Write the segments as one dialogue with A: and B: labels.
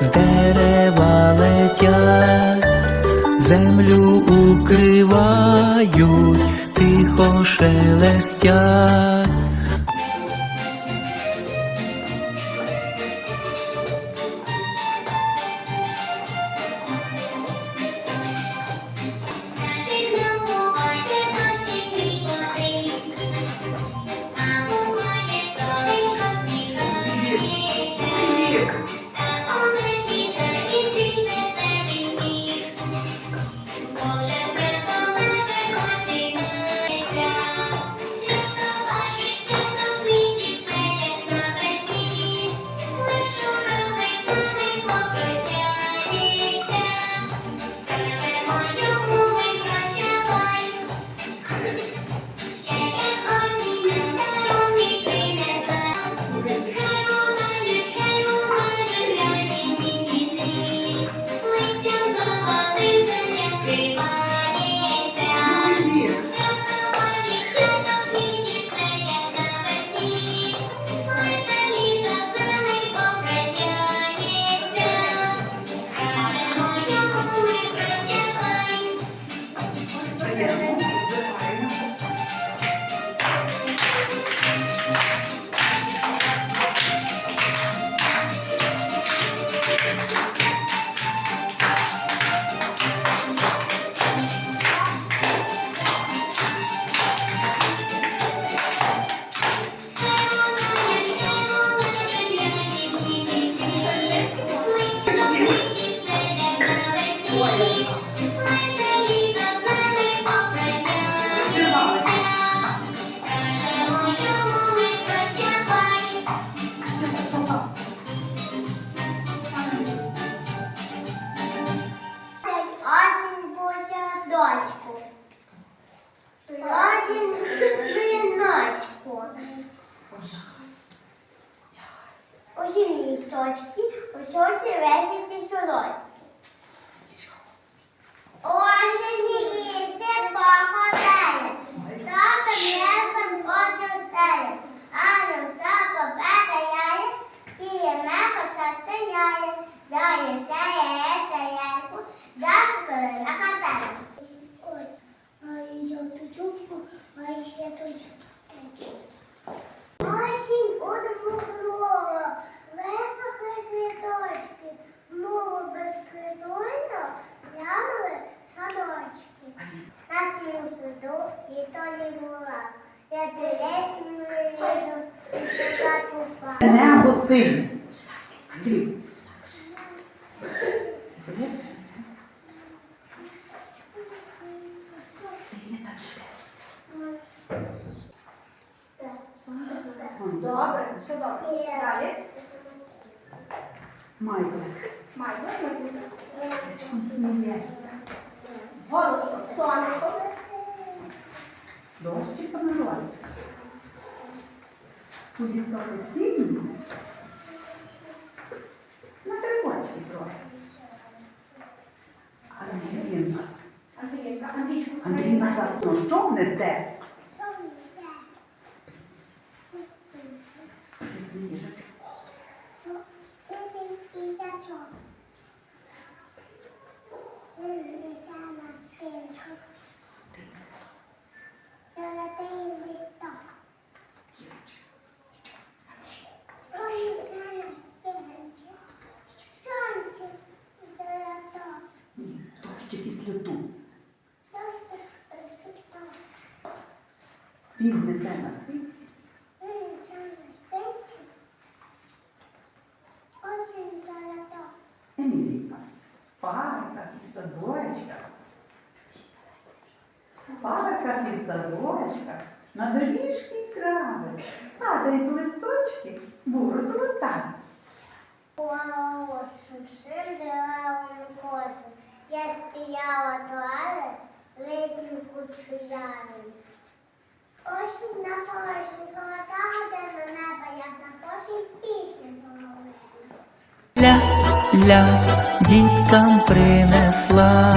A: З дерева летять, землю укривають, тихо шелестять.
B: olhava assim. Ali. Dobra, все
C: добре. Далі.
D: Майкл.
C: Майкл, Майкуся.
D: Смієшся.
C: Голосно. Сонечко.
D: Дощик помилуватися.
C: Por isso,
D: é eu preciso. Пів несе
B: на спинці.
D: Емілійка. В парках і садочках. В парках і в садочках. На доріжки крави. трави. Падають листочки, буру золота.
B: Я стояла двері, весь
A: чуяний. для діткам принесла.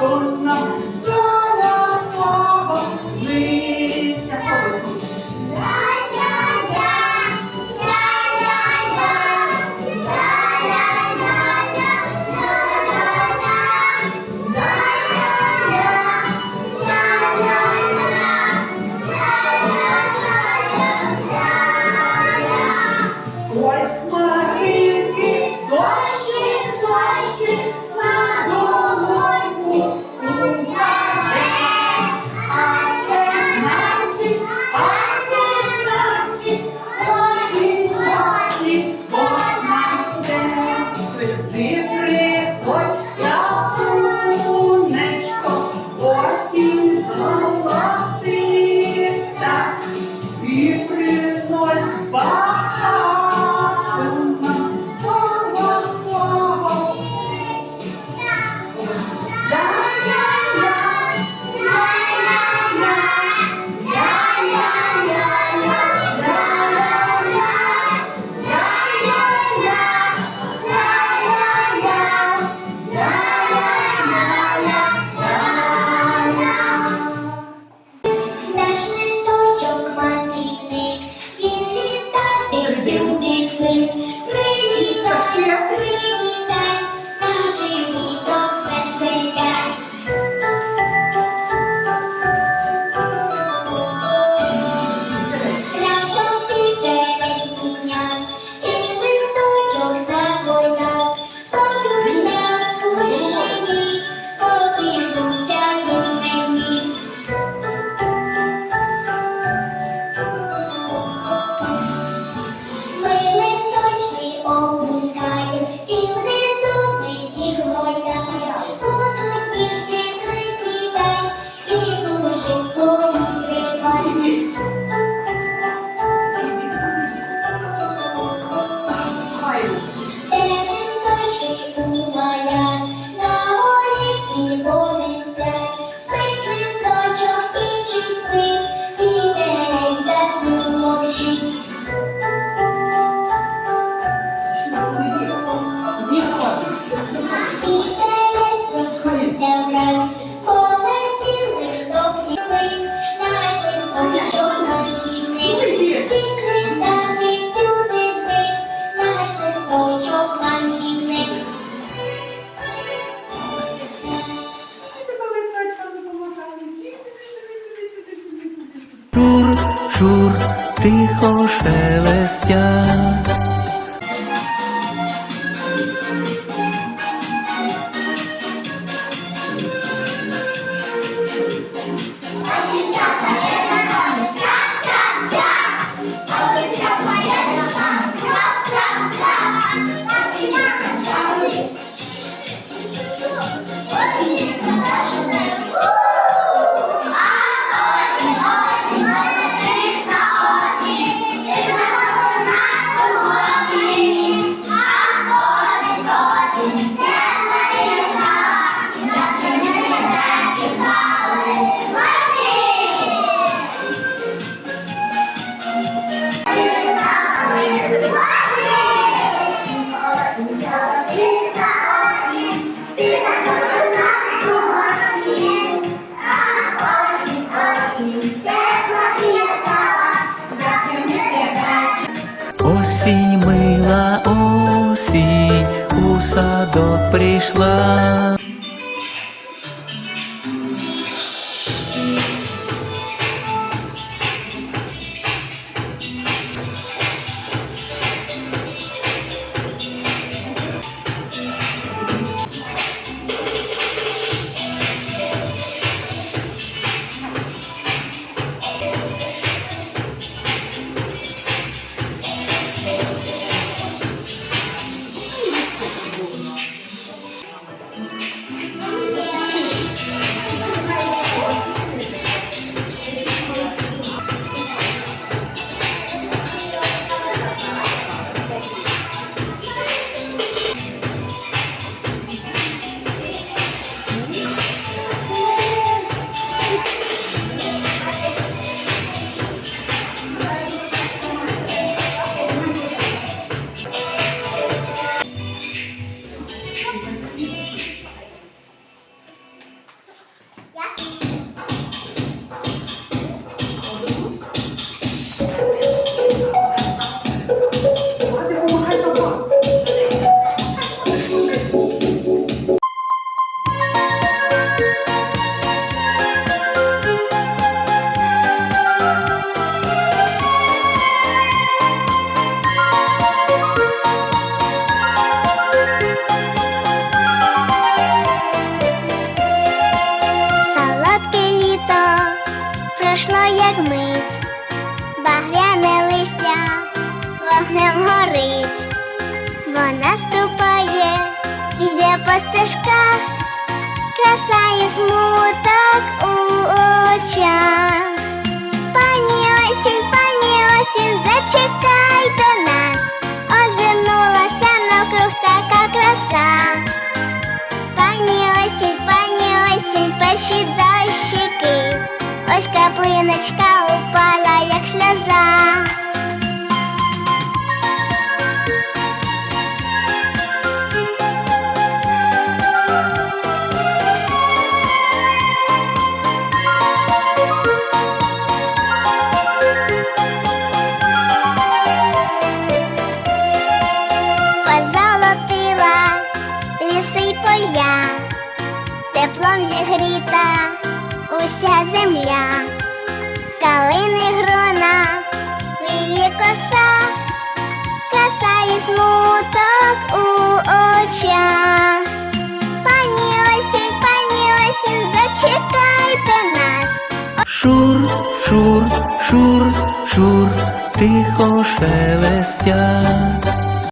B: Золотого тихо шелестять. Осінь мила осінь, у садок прийшла.
E: Стежках, краса і смуток у очах. Пані осінь, пані осінь, зачекайте нас, озирнулася навкруг така краса. Пані осінь, пані осінь, перші дощики, ось краплиночка упала, як сльоза. Земля, калини грона, віє коса, краса і смуток у очах. Пані осінь, пані осінь, зачекайте нас.
B: Шур, шур, шур, шур, тихо шелестять.